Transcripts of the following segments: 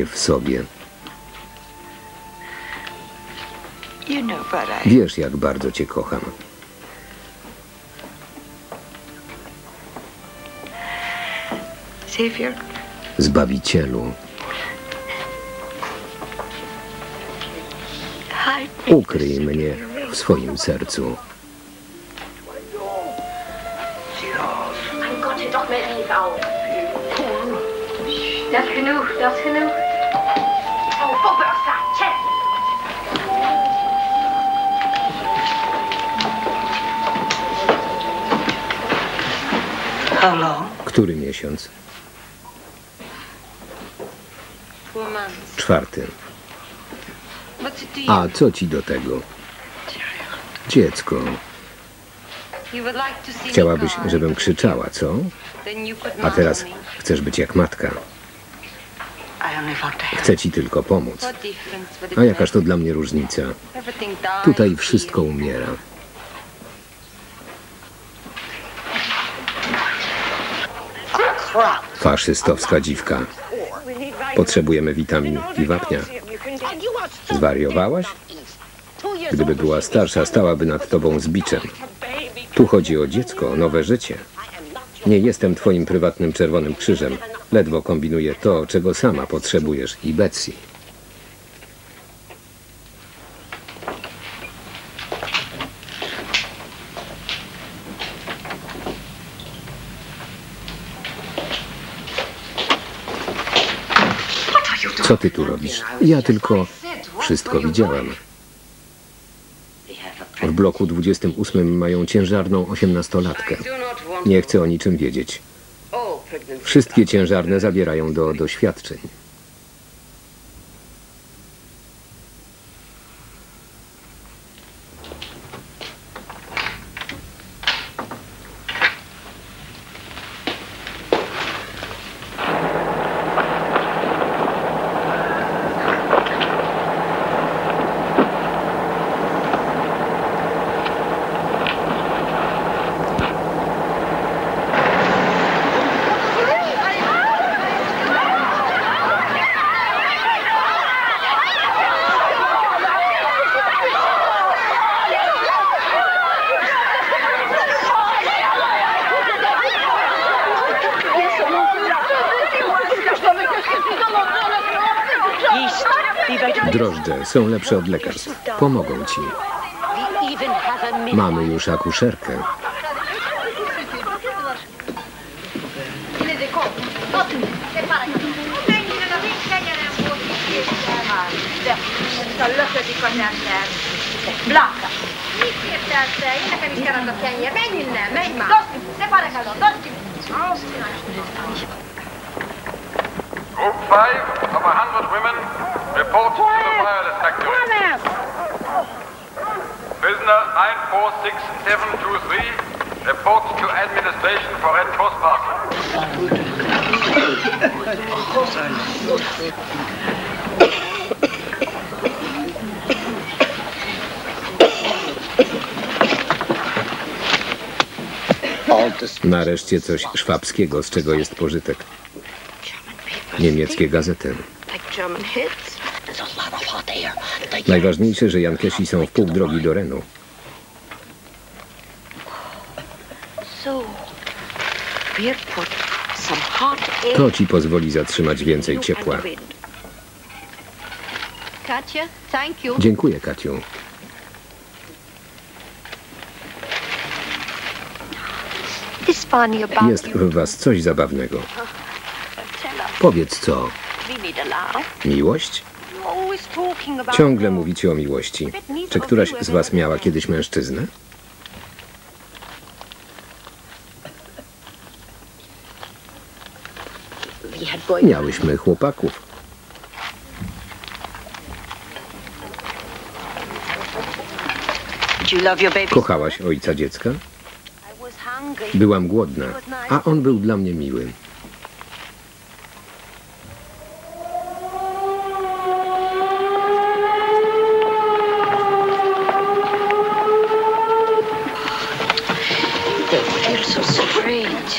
się w sobie. You know, but I. Wiesz, jak bardzo cię kocham. Zbawicielu, ukryj mnie w swoim sercu. Mijn god, je toch Który miesiąc? Czwarty. A co ci do tego? Dziecko, chciałabyś, żebym krzyczała, co? A teraz chcesz być jak matka. Chcę ci tylko pomóc. A jakaż to dla mnie różnica? Tutaj wszystko umiera. Faszystowska dziwka. Potrzebujemy witamin i wapnia. Zwariowałaś? Gdyby była starsza, stałaby nad tobą z biczem. Tu chodzi o dziecko, o nowe życie. Nie jestem twoim prywatnym czerwonym krzyżem. Ledwo kombinuję to, czego sama potrzebujesz i Betsy. Co ty tu robisz? Ja tylko wszystko widziałam. W bloku 28 mają ciężarną osiemnastolatkę. Nie chcę o niczym wiedzieć. Wszystkie ciężarne zabierają do doświadczeń. Drożdże są lepsze od lekarstw. Pomogą ci. Mamy już akuszerkę. Blakka. Mit értesz te? Én nekem. Group 5 of 100 women reports to the wireless factory. Prisoner 946723 reports to administration for Red Cross parcel. Nareszcie coś szwabskiego, z czego jest pożytek. Niemieckie gazety. Hits. Najważniejsze, że Jankesi są w pół drogi do Renu. To ci pozwoli zatrzymać więcej ciepła. Dziękuję, about Jest w was coś zabawnego. Powiedz co? Miłość? Ciągle mówicie o miłości. Czy któraś z was miała kiedyś mężczyznę? Miałyśmy chłopaków. Kochałaś ojca dziecka? Byłam głodna, a on był dla mnie miły.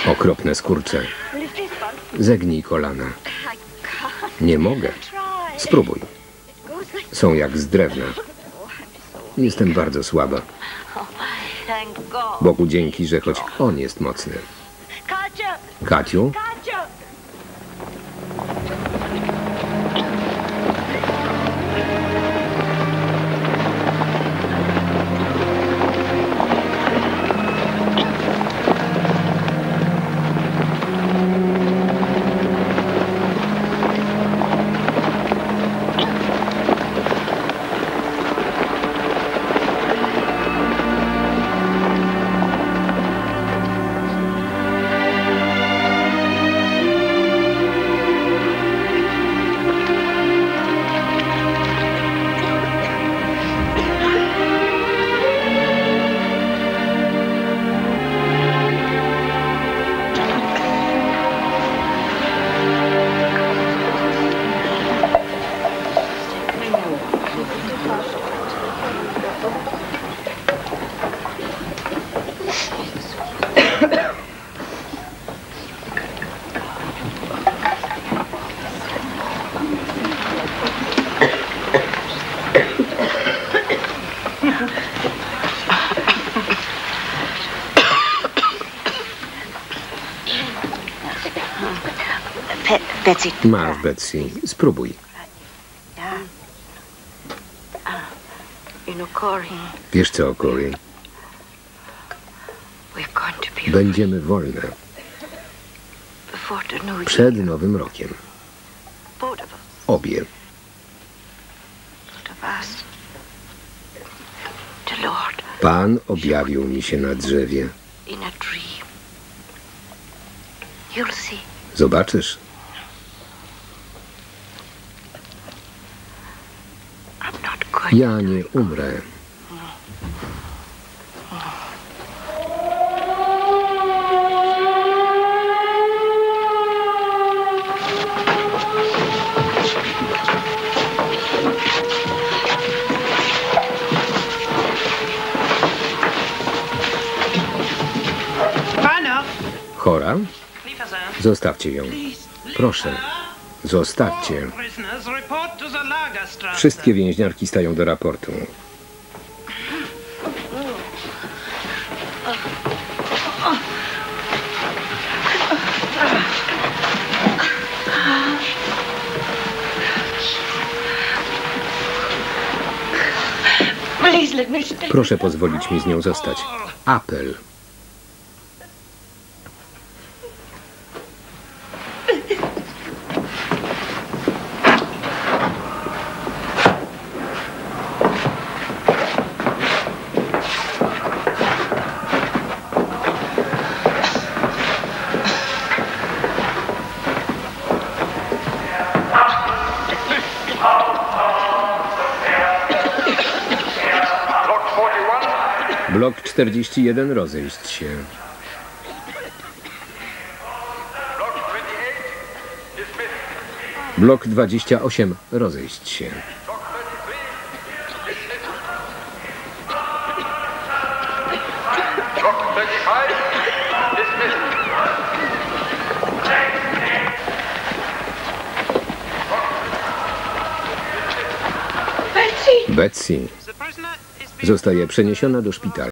Okropne skurcze. Zegnij kolana. Nie mogę. Spróbuj. Są jak z drewna. Jestem bardzo słaba. Bogu dzięki, że choć on jest mocny. Katja! Masz Betsy. Spróbuj. Wiesz co, Corey? Będziemy wolne. Przed Nowym Rokiem. Obie. Pan objawił mi się na drzewie. Zobaczysz. Ja nie umrę. Chora? Zostawcie ją. Proszę. Zostawcie. Wszystkie więźniarki stają do raportu. Proszę pozwolić mi z nią zostać. Apel. Blok 41 rozejść się. Block 28, dismissed. Blok 28 rozejść się. Block 33, dismissed. Block 35, dismissed. Betsy! Betsy zostaje przeniesiona do szpitala.